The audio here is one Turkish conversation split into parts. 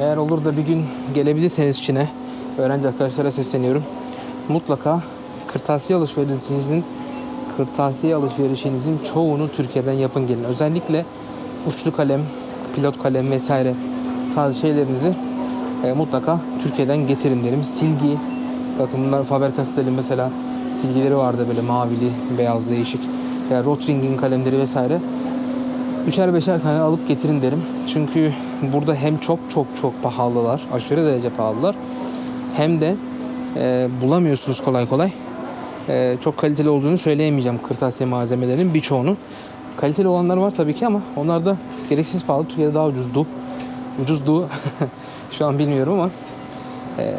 Eğer olur da bir gün gelebilirseniz Çin'e, öğrenci arkadaşlara sesleniyorum. Mutlaka kırtasiye alışverişinizin kırtasiye alışverişinizin çoğunu Türkiye'den yapın gelin. Özellikle uçlu kalem, pilot kalem vesaire tarzı şeylerinizi e, mutlaka Türkiye'den getirin derim. Silgi, bakın bunlar Faber-Castell'in mesela silgileri vardı böyle mavili, beyaz değişik. Veya Rotring'in kalemleri vesaire. Üçer beşer tane alıp getirin derim. Çünkü burada hem çok çok çok pahalılar, aşırı derece pahalılar. Hem de e, bulamıyorsunuz kolay kolay. E, çok kaliteli olduğunu söyleyemeyeceğim kırtasiye malzemelerinin birçoğunu. Kaliteli olanlar var tabii ki ama onlar da gereksiz pahalı. Türkiye'de daha ucuzdu. Ucuzdu. Şu an bilmiyorum ama e,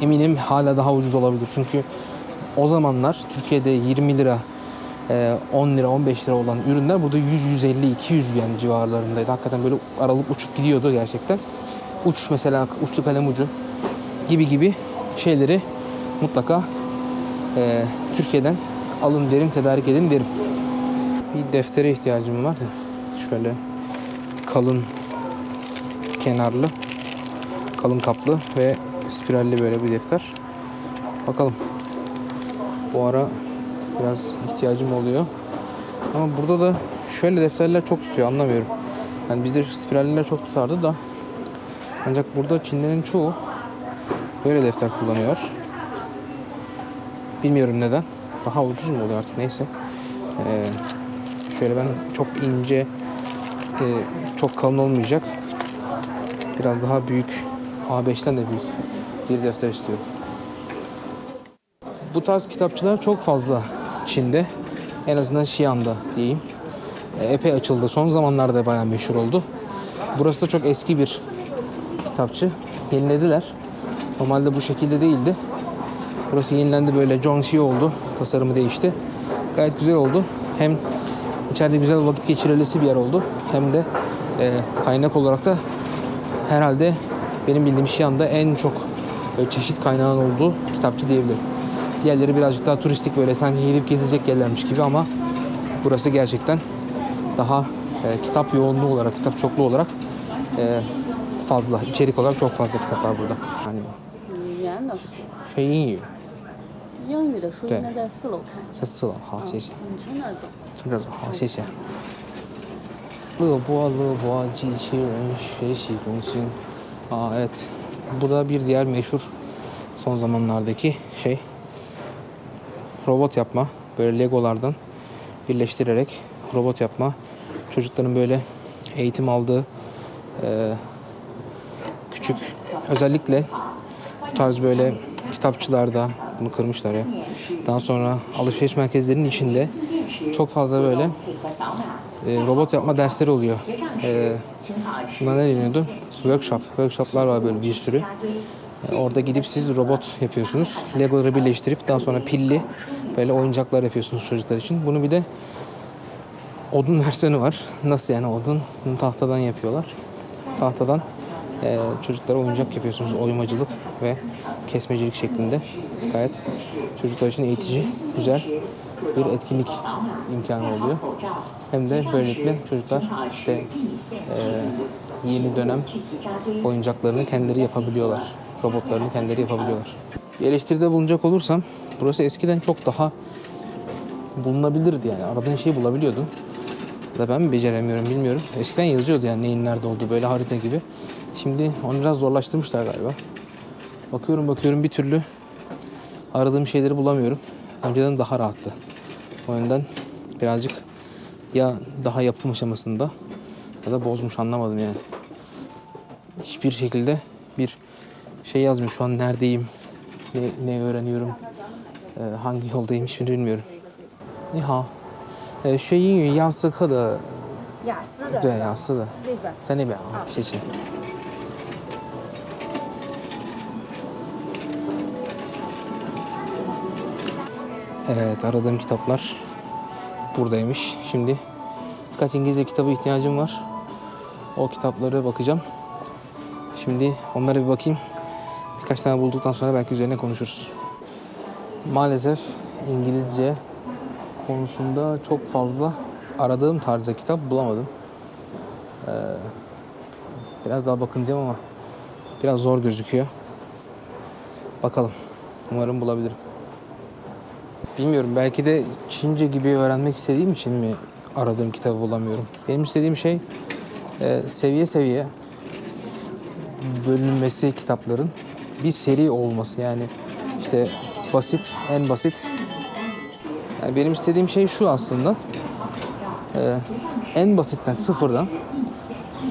eminim hala daha ucuz olabilir. Çünkü o zamanlar Türkiye'de 20 lira 10 lira 15 lira olan ürünler burada 100 150 200 yani civarlarındaydı. Hakikaten böyle aralık uçup gidiyordu gerçekten. Uç mesela uçlu kalem ucu gibi gibi şeyleri mutlaka e, Türkiye'den alın derim, tedarik edin derim. Bir deftere ihtiyacım var da şöyle kalın kenarlı, kalın kaplı ve spiralli böyle bir defter. Bakalım. Bu ara biraz ihtiyacım oluyor. Ama burada da şöyle defterler çok tutuyor anlamıyorum. Yani bizde spiralliler çok tutardı da ancak burada Çinlerin çoğu böyle defter kullanıyor. Bilmiyorum neden. Daha ucuz mu oluyor artık neyse. Ee, şöyle ben çok ince, e, çok kalın olmayacak. Biraz daha büyük, A5'ten de büyük bir defter istiyorum. Bu tarz kitapçılar çok fazla Çin'de. En azından Xi'an'da diyeyim. E, Epey açıldı. Son zamanlarda bayağı meşhur oldu. Burası da çok eski bir kitapçı. Yenilediler. Normalde bu şekilde değildi. Burası yenilendi böyle Zhongxi oldu. Tasarımı değişti. Gayet güzel oldu. Hem içeride güzel vakit geçirilesi bir yer oldu. Hem de e, kaynak olarak da herhalde benim bildiğim Xi'an'da en çok böyle çeşit kaynağın olduğu kitapçı diyebilirim. Diğerleri birazcık daha turistik böyle sanki gidip gezecek yerlermiş gibi ama burası gerçekten daha e, kitap yoğunluğu olarak, kitap çokluğu olarak e, fazla. içerik olarak çok fazla kitap var burada. Hani 语言的书，şey 英语，英语的书对应该在四楼看一下。这四楼，好，谢谢。你从那儿走。从这儿走，好，谢谢。乐波乐波机器人学习中心. Aa evet. Bu da bir diğer meşhur son zamanlardaki şey. Robot yapma. Böyle legolardan birleştirerek robot yapma. Çocukların böyle eğitim aldığı e, küçük özellikle bu tarz böyle kitapçılarda bunu kırmışlar ya. Daha sonra alışveriş merkezlerinin içinde çok fazla böyle e, robot yapma dersleri oluyor. E, buna ne deniyordu? Workshop. Workshoplar var böyle bir sürü. E, orada gidip siz robot yapıyorsunuz. Legoları birleştirip daha sonra pilli böyle oyuncaklar yapıyorsunuz çocuklar için. Bunu bir de odun versiyonu var. Nasıl yani odun? Bunu tahtadan yapıyorlar. Tahtadan e, çocuklara oyuncak yapıyorsunuz. Oymacılık ve kesmecilik şeklinde. Gayet çocuklar için eğitici, güzel bir etkinlik imkanı oluyor. Hem de böylelikle çocuklar işte e, yeni dönem oyuncaklarını kendileri yapabiliyorlar. Robotlarını kendileri yapabiliyorlar. Bir eleştiride bulunacak olursam burası eskiden çok daha bulunabilirdi yani. Aradığın şeyi bulabiliyordun. Ya da ben mi beceremiyorum bilmiyorum. Eskiden yazıyordu yani neyin nerede olduğu böyle harita gibi. Şimdi onu biraz zorlaştırmışlar galiba. Bakıyorum bakıyorum bir türlü aradığım şeyleri bulamıyorum. Önceden daha rahattı. O yüzden birazcık ya daha yapım aşamasında ya da bozmuş anlamadım yani. Hiçbir şekilde bir şey yazmıyor şu an neredeyim, ne, ne öğreniyorum, e, hangi yoldayım hiçbirini bilmiyorum. 你好，呃，学英语雅思课的，雅思的对雅思的，那边。在那边啊，谢谢。 Evet aradığım kitaplar buradaymış. Şimdi birkaç İngilizce kitabı ihtiyacım var. O kitapları bakacağım. Şimdi onlara bir bakayım. Birkaç tane bulduktan sonra belki üzerine konuşuruz. Maalesef İngilizce konusunda çok fazla aradığım tarzda kitap bulamadım. Ee, biraz daha bakınacağım ama Biraz zor gözüküyor. Bakalım. Umarım bulabilirim. Bilmiyorum belki de Çince gibi öğrenmek istediğim için mi aradığım kitabı bulamıyorum. Benim istediğim şey e, seviye seviye bölünmesi kitapların bir seri olması. Yani işte basit en basit. Yani benim istediğim şey şu aslında. Ee, en basitten sıfırdan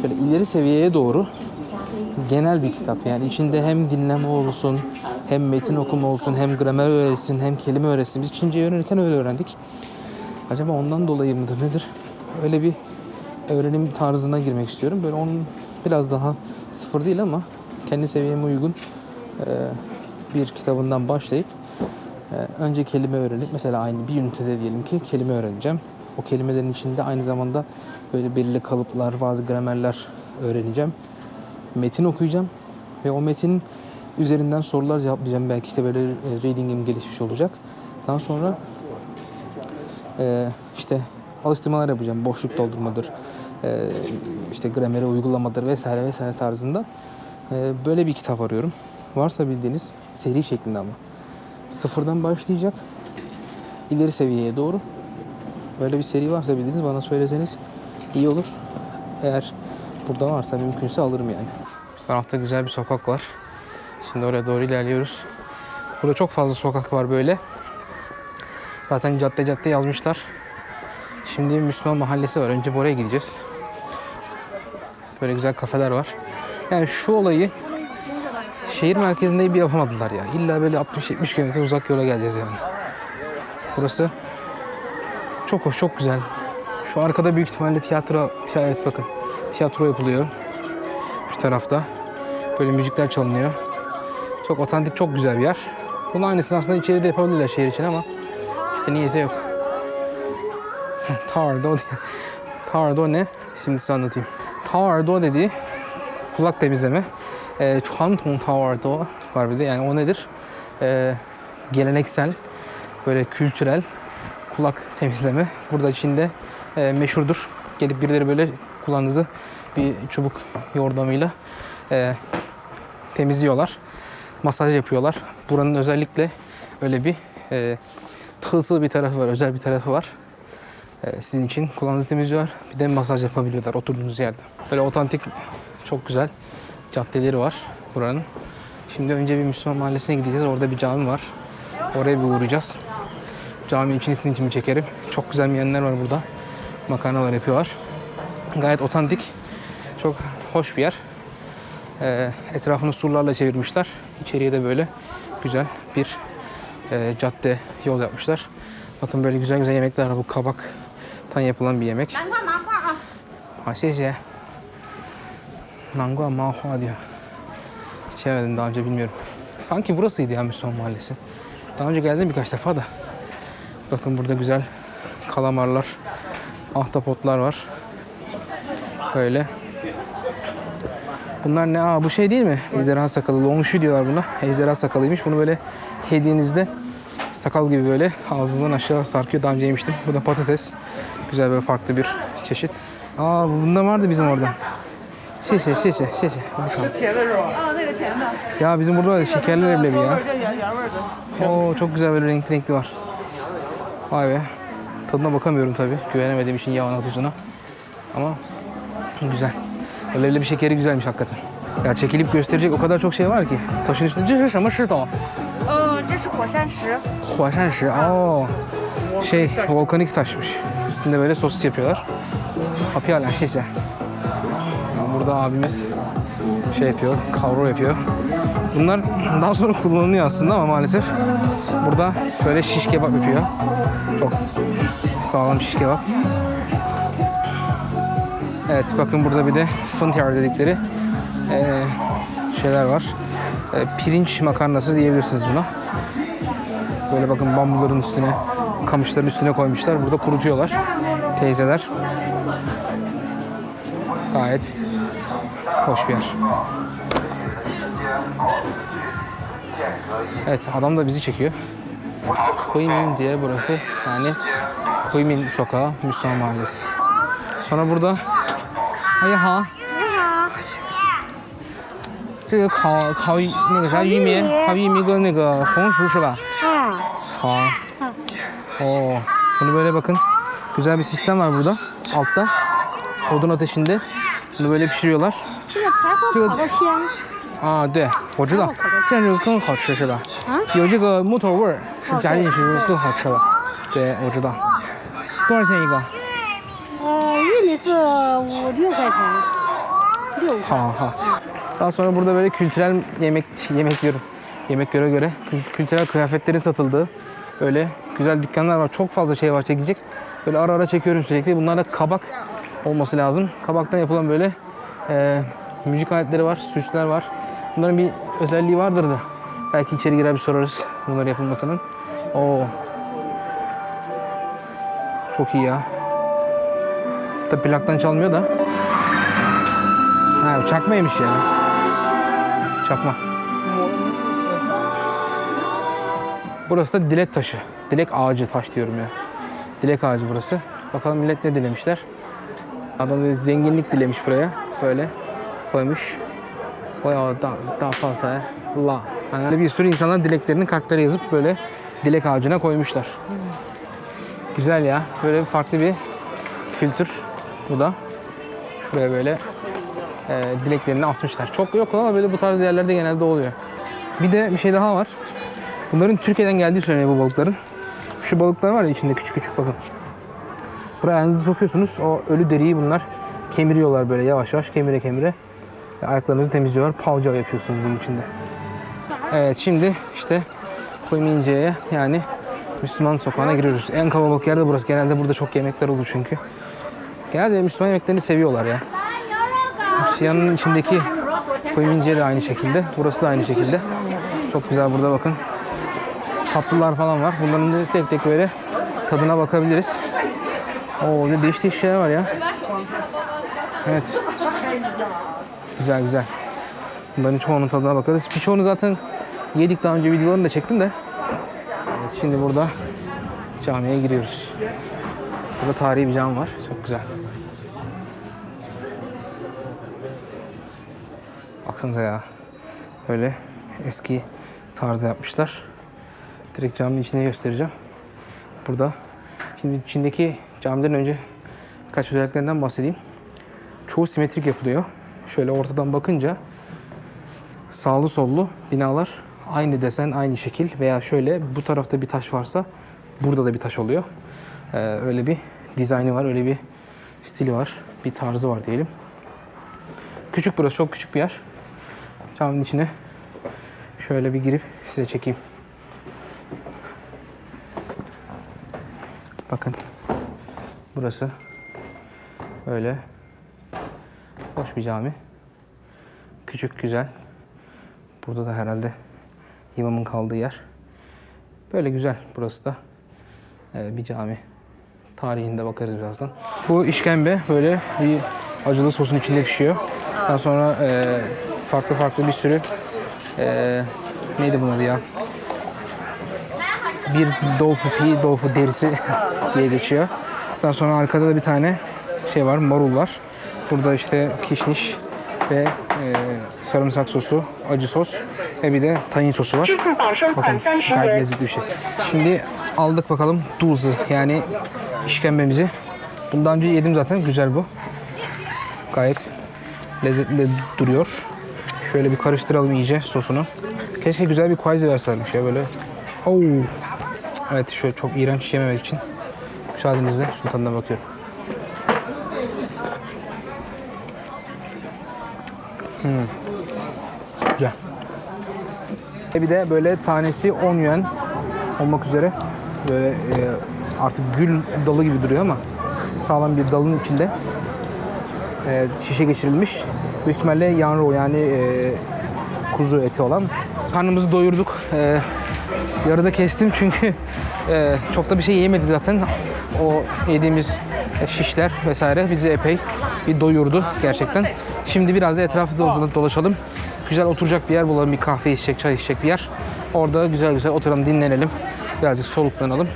şöyle ileri seviyeye doğru genel bir kitap. Yani içinde hem dinleme olsun hem metin okuma olsun hem gramer öğretsin hem kelime öğretsin. Biz Çince öğrenirken öyle öğrendik. Acaba ondan dolayı mıdır nedir? Öyle bir öğrenim tarzına girmek istiyorum. Böyle onun biraz daha sıfır değil ama kendi seviyeme uygun bir kitabından başlayıp e, önce kelime öğrenip mesela aynı bir ünitede diyelim ki kelime öğreneceğim. O kelimelerin içinde aynı zamanda böyle belirli kalıplar, bazı gramerler öğreneceğim. Metin okuyacağım ve o metin üzerinden sorular cevaplayacağım. Belki işte böyle e, reading'im gelişmiş olacak. Daha sonra e, işte alıştırmalar yapacağım. Boşluk doldurmadır, işte gramere uygulamadır vesaire vesaire tarzında. Böyle bir kitap arıyorum. Varsa bildiğiniz seri şeklinde ama. Sıfırdan başlayacak. ileri seviyeye doğru. Böyle bir seri varsa bildiğiniz bana söyleseniz iyi olur. Eğer burada varsa mümkünse alırım yani. Tarafta güzel bir sokak var. Şimdi oraya doğru ilerliyoruz. Burada çok fazla sokak var böyle. Zaten cadde cadde yazmışlar. Şimdi Müslüman mahallesi var. Önce oraya gideceğiz. Böyle güzel kafeler var. Yani şu olayı şehir merkezinde bir yapamadılar ya. İlla böyle 60-70 kilometre uzak yola geleceğiz yani. Burası çok hoş, çok güzel. Şu arkada büyük ihtimalle tiyatro, tiy- evet bakın. Tiyatro yapılıyor. Şu tarafta. Böyle müzikler çalınıyor. Çok otantik, çok güzel bir yer. Bunun aynısını aslında içeride yapabilirler şehir için ama işte niyeyse yok. Tawardo diye. Tawardo ne? Şimdi size anlatayım. Tawardo dediği kulak temizleme. E, Chuantong Tawardo var bir de. Yani o nedir? E, geleneksel, böyle kültürel kulak temizleme. Burada Çin'de e, meşhurdur. Gelip birileri böyle kulağınızı bir çubuk yordamıyla e, temizliyorlar. Masaj yapıyorlar. Buranın özellikle öyle bir e, tılsıl bir tarafı var, özel bir tarafı var. E, sizin için kulağınızı temizliyorlar. Bir de masaj yapabiliyorlar oturduğunuz yerde. Böyle otantik, çok güzel caddeleri var buranın. Şimdi önce bir Müslüman mahallesine gideceğiz. Orada bir cami var. Oraya bir uğrayacağız. Cami içini için çekerim. Çok güzel meyenler var burada. Makarnalar yapıyorlar. Gayet otantik. Çok hoş bir yer. Ee, etrafını surlarla çevirmişler. İçeriye de böyle güzel bir e, cadde yol yapmışlar. Bakın böyle güzel güzel yemekler var. Bu kabaktan yapılan bir yemek. 南瓜麻花啊！好，谢谢。 Nangua Mahua diyor. Yemedim daha önce bilmiyorum. Sanki burasıydı ya Müslüman Mahallesi. Daha önce geldim birkaç defa da. Bakın burada güzel kalamarlar, ahtapotlar var. Böyle. Bunlar ne? Aa bu şey değil mi? Ejderha sakalı. Longshu diyorlar buna. Ejderha sakalıymış. Bunu böyle yediğinizde sakal gibi böyle ağzından aşağı sarkıyor. Daha önce yemiştim. Bu da patates. Güzel böyle farklı bir çeşit. Aa bunda vardı bizim orada. Şişe, şişe, şişe. 甜的是吧？啊，那个甜的， Ya bizim burada var ya, şekerli leblebi 多 ya. 味儿这原原味儿的。 Oo çok güzel böyle renkli renkli var. Vay be. Tadına bakamıyorum tabii. Güvenemediğim için yağına tuzuna. Ama güzel. O leblebi şekeri güzelmiş hakikaten. Ya çekilip gösterecek o kadar çok şey var ki. Taşın üstünde. 这是什么石头？嗯，这是火山石，火山石. Oo. Şey volkanik taşmış. Üstünde böyle sosis yapıyorlar. Papiyala şişe. Burada abimiz şey yapıyor, kavrul yapıyor. Bunlar daha sonra kullanılıyor aslında ama maalesef burada şöyle şiş kebap yapıyor. Çok sağlam şiş kebap. Evet bakın burada bir de fıntiyar dedikleri eee, şeyler var. Eee, pirinç makarnası diyebilirsiniz buna. Böyle bakın bambuların üstüne, kamışların üstüne koymuşlar. Burada kurutuyorlar teyzeler. Gayet hoş bir yer. Evet adam da bizi çekiyor. Huimin diye burası yani Huimin sokağı Müslüman mahallesi. Sonra burada Ay ha. 这个烤烤那个啥玉米，烤玉米跟那个红薯是吧？Ha. Ha. Oo. Bunu böyle bakın. Güzel bir sistem var burada. Altta. Odun ateşinde. Bunu böyle pişiriyorlar. 这个柴火这个烤的香，啊，对，我知道，这样就更好吃是吧？啊有这个木头味儿，是哦对夹进去对更好吃了。对，我知道。多少钱一个？呃，玉米是五六块钱，六块。Ha ha. Daha sonra burada böyle kültürel yemek yemek diyorum. Yemek göre göre kü- kültürel kıyafetlerin satıldığı böyle güzel dükkanlar var. Çok fazla şey var çekecek. Böyle ara ara çekiyorum sürekli. Bunlar da kabak olması lazım. Kabaktan yapılan böyle e, müzik aletleri var, süsler var. Bunların bir özelliği vardır da. Belki içeri girer bir sorarız bunların yapılmasının. Oo. Çok iyi ya. Tabi plaktan çalmıyor da. Ha çakmaymış ya. Çakma. Burası da dilek taşı. Dilek ağacı taş diyorum ya. Dilek ağacı burası. Bakalım millet ne dilemişler. Adam böyle zenginlik dilemiş buraya. Böyle koymuş. Bayağı daha, daha fazla. Allah. Yani bir sürü insanlar dileklerini kartlara yazıp böyle dilek ağacına koymuşlar. Güzel ya. Böyle farklı bir kültür bu da. Buraya böyle e, dileklerini asmışlar. Çok yok ama böyle bu tarz yerlerde genelde oluyor. Bir de bir şey daha var. Bunların Türkiye'den geldiği söyleniyor bu balıkların. Şu balıklar var ya içinde küçük küçük bakın. Buraya ayağınızı sokuyorsunuz. O ölü deriyi bunlar kemiriyorlar böyle yavaş yavaş kemire kemire. Ayaklarınızı temizliyorlar. Pavca yapıyorsunuz bunun içinde. Evet şimdi işte Koymince'ye yani Müslüman sokağına giriyoruz. En kalabalık yer de burası. Genelde burada çok yemekler olur çünkü. Genelde Müslüman yemeklerini seviyorlar ya. Yanın içindeki Koymince de aynı şekilde. Burası da aynı şekilde. Çok güzel burada bakın. Tatlılar falan var. Bunların da tek tek böyle tadına bakabiliriz. Oo ne değişik değişik şeyler var ya. Evet. Güzel güzel. Bunların çoğunun tadına bakarız. Birçoğunu zaten yedik daha önce videolarını da çektim de. Evet, şimdi burada camiye giriyoruz. Burada tarihi bir cami var. Çok güzel. Baksanıza ya. Böyle eski tarzda yapmışlar. Direkt caminin içine göstereceğim. Burada şimdi içindeki camiden önce birkaç özelliklerinden bahsedeyim. Çoğu simetrik yapılıyor. Şöyle ortadan bakınca sağlı sollu binalar aynı desen, aynı şekil veya şöyle bu tarafta bir taş varsa burada da bir taş oluyor. Ee, öyle bir dizaynı var, öyle bir stili var, bir tarzı var diyelim. Küçük burası, çok küçük bir yer. Caminin içine şöyle bir girip size çekeyim. Bakın. Burası böyle hoş bir cami. Küçük, güzel. Burada da herhalde imamın kaldığı yer. Böyle güzel burası da. Ee, bir cami. Tarihinde bakarız birazdan. Bu işkembe böyle bir acılı sosun içinde pişiyor. Daha sonra e, farklı farklı bir sürü e, neydi bunun adı ya? Bir dolfu pi, dolfu derisi diye geçiyor. Daha sonra arkada da bir tane şey var, marul var. Burada işte kişniş ve e, sarımsak sosu, acı sos ve bir de tayin sosu var. Bakın gayet lezzetli bir şey. Şimdi aldık bakalım duzu yani işkembemizi. Bundan önce yedim zaten. Güzel bu. Gayet lezzetli de duruyor. Şöyle bir karıştıralım iyice sosunu. Keşke güzel bir quayze verselermiş ya böyle. Oo. Evet şöyle çok iğrenç yememek için. Müsaadenizle şunun tadına bakıyorum. Hmm. Güzel. E bir de böyle tanesi 10 yuan olmak üzere böyle e, artık gül dalı gibi duruyor ama sağlam bir dalın içinde e, şişe geçirilmiş. Büyük ihtimalle yanro yani e, kuzu eti olan. Karnımızı doyurduk. E, yarıda kestim çünkü e, çok da bir şey yemedik zaten O yediğimiz e, şişler vesaire bizi epey bir doyurdu gerçekten. Şimdi biraz da etrafı dolaşalım- dolaşalım. Güzel oturacak bir yer bulalım. Bir kahve içecek, çay içecek bir yer. Orada güzel güzel oturalım, dinlenelim. Birazcık soluklanalım.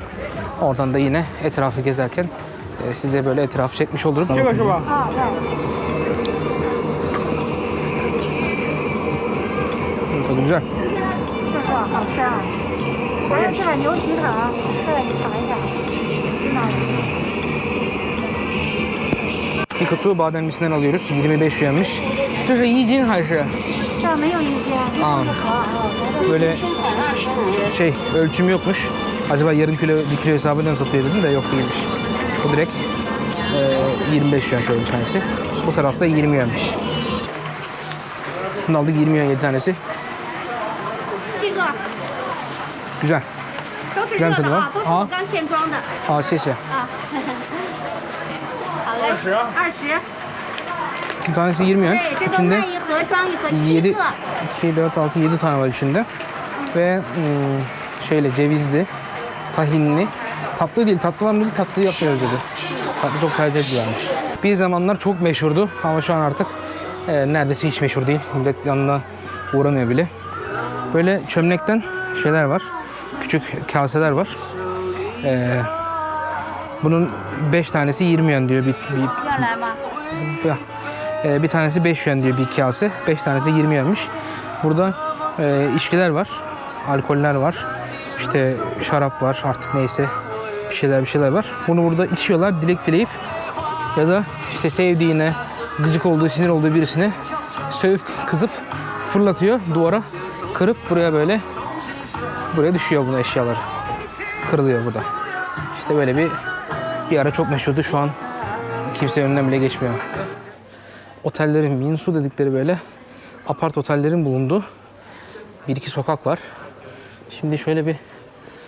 Oradan da yine etrafı gezerken e, size böyle etrafı çekmiş olurum. 这个是吧？ güzel. 是不是好吃啊？还有这碗牛蹄膀，这个你尝一下，真的。 bir kutu bademlisinden alıyoruz. 25 yuanmış. Bu da yiyeceğin hayır. Şey. Böyle şey ölçüm yokmuş. Acaba yarım kilo bir kilo hesabından satıyor dedim de yok değilmiş. Bu direkt e, 25 yuan şöyle bir tanesi. Bu tarafta 20 yuanmış. Şunu aldık 20 yuan 7 tanesi. Güzel. 都是这样子的吗热的啊，都是好我刚现装的 Aa 谢谢. 啊。好嘞，二十。 Bir tanesi 20 yuan. 对，这个 İçinde 卖一盒装一盒，七 7, 个。 2, 4, 6, 7 tane var içinde. Ve hmm, şeyle cevizli, tahinli. Tatlı değil, tatlı var mı değil, tatlı yapmıyoruz dedi. Tatlı çok tercih ediyorlarmış. Bir zamanlar çok meşhurdu ama şu an artık e, neredeyse hiç meşhur değil. Millet yanına uğramıyor bile. Böyle çömlekten şeyler var. küçük kaseler var. Ee, bunun 5 tanesi 20 yön diyor bir, bir, bir, e, bir tanesi 5 yön diyor bir kase. 5 tanesi 20 yönmüş. Burada e, içkiler var, alkoller var. İşte şarap var artık neyse bir şeyler bir şeyler var. Bunu burada içiyorlar dilek dileyip ya da işte sevdiğine gıcık olduğu sinir olduğu birisini sövüp kızıp fırlatıyor duvara kırıp buraya böyle buraya düşüyor bunu eşyalar. Kırılıyor burada. İşte böyle bir bir ara çok meşhurdu. Şu an kimse önünden bile geçmiyor. Otellerin, minsu dedikleri böyle apart otellerin bulunduğu bir iki sokak var. Şimdi şöyle bir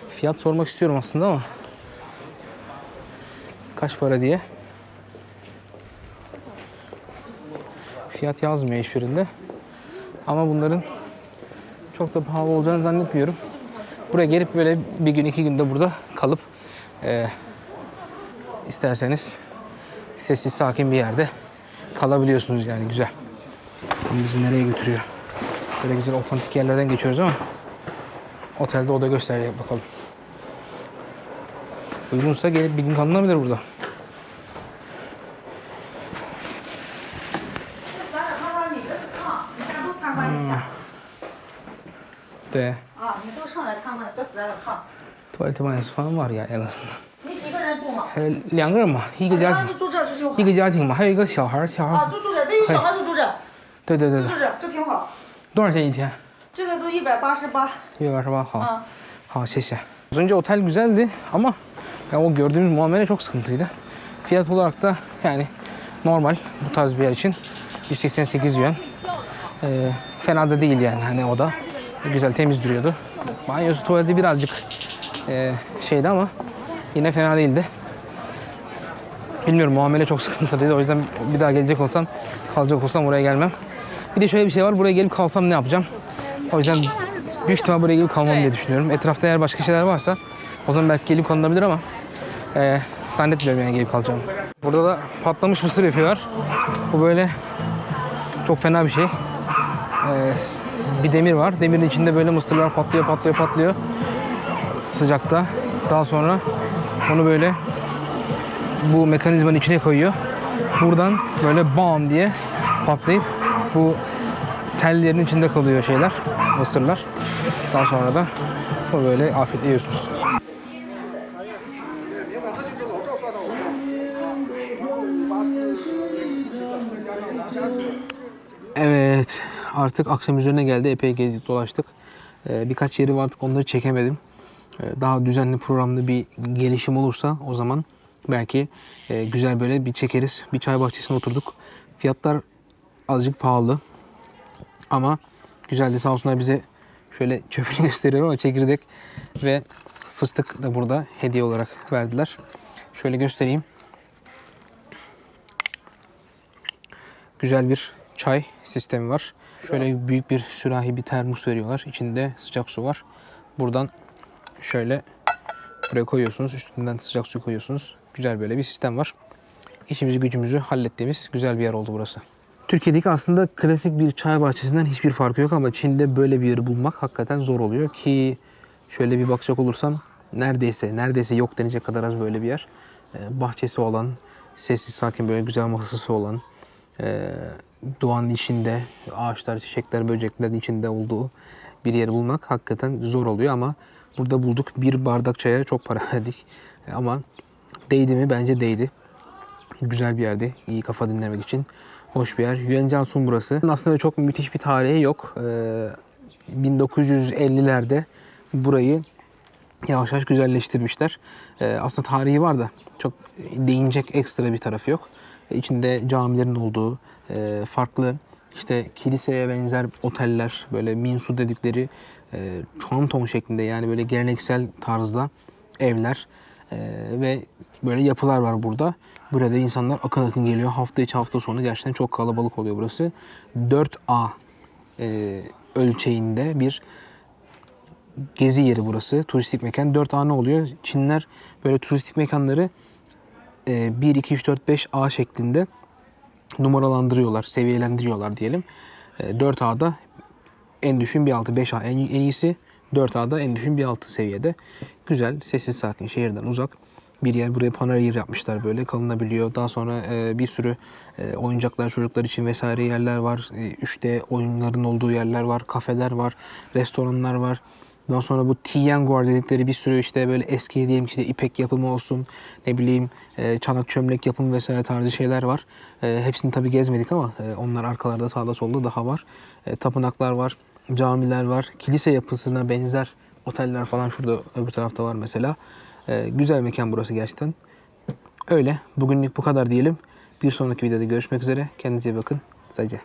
fiyat sormak istiyorum aslında ama kaç para diye. Fiyat yazmıyor hiçbirinde. Ama bunların çok da pahalı olacağını zannetmiyorum. Buraya gelip böyle bir gün iki günde burada kalıp eee, isterseniz sessiz sakin bir yerde kalabiliyorsunuz yani güzel. Şimdi bizi nereye götürüyor? Böyle güzel otantik yerlerden geçiyoruz ama otelde oda gösterecek bakalım. Uygunsa gelip bir gün kalınabilir burada. tuvalet banyosu falan var ya en azından. 你几个人住吗？呃，两个人嘛，一个家啊，庭就，住这就挺好一。个家庭嘛，还有一个小孩儿，小孩啊，儿，就住这，这有小孩就住这，对对对对，就住这，这挺好。多少钱一天？这个都一百八十八。一百八十八，好。啊， Ha şeşe. Az önce otel güzeldi ama yani o gördüğümüz muamele çok sıkıntıydı. Fiyat olarak da yani normal bu tarz bir yer için 188 yuan. Ee, fena da değil yani hani o da güzel temiz duruyordu. Banyosu tuvaleti birazcık e, şeydi ama yine fena değildi. Bilmiyorum muamele çok sıkıntılıydı o yüzden bir daha gelecek olsam kalacak olsam oraya gelmem. Bir de şöyle bir şey var buraya gelip kalsam ne yapacağım? O yüzden büyük ihtimal buraya gelip kalmam diye düşünüyorum. Etrafta eğer başka şeyler varsa o zaman belki gelip kalınabilir ama e, zannetmiyorum yani gelip kalacağım. Burada da patlamış mısır yapıyorlar. Bu böyle çok fena bir şey. E, bir demir var. Demirin içinde böyle mısırlar patlıyor, patlıyor, patlıyor. Sıcakta. Daha sonra onu böyle bu mekanizmanın içine koyuyor. Buradan böyle bam diye patlayıp bu tellerin içinde kalıyor şeyler, mısırlar. Daha sonra da o böyle afiyetle yiyorsunuz. Evet, artık akşam üzerine geldi. Epey gezdik, dolaştık. Ee, birkaç yeri vardı, onları çekemedim. Ee, daha düzenli programda bir gelişim olursa o zaman belki e, güzel böyle bir çekeriz. Bir çay bahçesine oturduk. Fiyatlar azıcık pahalı. Ama güzeldi sağ olsunlar bize şöyle çöpünü gösteriyorum ama çekirdek ve fıstık da burada hediye olarak verdiler. Şöyle göstereyim. Güzel bir çay sistemi var. Şöyle büyük bir sürahi bir termos veriyorlar. İçinde sıcak su var. Buradan şöyle buraya koyuyorsunuz. Üstünden sıcak su koyuyorsunuz. Güzel böyle bir sistem var. İşimizi gücümüzü hallettiğimiz güzel bir yer oldu burası. Türkiye'deki aslında klasik bir çay bahçesinden hiçbir farkı yok ama Çin'de böyle bir yeri bulmak hakikaten zor oluyor ki şöyle bir bakacak olursam neredeyse neredeyse yok denecek kadar az böyle bir yer. Ee, bahçesi olan, sessiz sakin böyle güzel masası olan, ee, doğanın içinde, ağaçlar, çiçekler, böceklerin içinde olduğu bir yer bulmak hakikaten zor oluyor ama burada bulduk. Bir bardak çaya çok para verdik. Ama değdi mi? Bence değdi. Güzel bir yerdi. İyi kafa dinlemek için. Hoş bir yer. Yuanjiasun burası. Aslında çok müthiş bir tarihi yok. Ee, 1950'lerde burayı yavaş yavaş güzelleştirmişler. Ee, aslında tarihi var da çok değinecek ekstra bir tarafı yok. Ee, İçinde camilerin olduğu, e, farklı işte kiliseye benzer oteller, böyle minsu dedikleri e, çanton şeklinde yani böyle geleneksel tarzda evler e, ve böyle yapılar var burada. Burada insanlar akın akın geliyor. Hafta içi hafta sonu gerçekten çok kalabalık oluyor burası. 4A e, ölçeğinde bir gezi yeri burası. Turistik mekan. 4 A ne oluyor? Çinler böyle turistik mekanları e, 1, 2, 3, 4, 5 A şeklinde numaralandırıyorlar, seviyelendiriyorlar diyelim. E, 4 A'da en düşün bir altı, 5 A en, en iyisi, 4 A'da en düşün bir altı seviyede. Güzel, sessiz sakin, şehirden uzak bir yer. Buraya panel yer yapmışlar böyle kalınabiliyor. Daha sonra e, bir sürü e, oyuncaklar çocuklar için vesaire yerler var. E, 3D oyunların olduğu yerler var. Kafeler var. Restoranlar var. Daha sonra bu Tianguar dedikleri bir sürü işte böyle eski diyelim işte ipek yapımı olsun ne bileyim e, çanak çömlek yapımı vesaire tarzı şeyler var. E, hepsini tabi gezmedik ama e, onlar arkalarda sağda solda daha var. E, tapınaklar var, camiler var, kilise yapısına benzer oteller falan şurada öbür tarafta var mesela. E, güzel mekan burası gerçekten. Öyle. Bugünlük bu kadar diyelim. Bir sonraki videoda görüşmek üzere. Kendinize bakın. Sadece.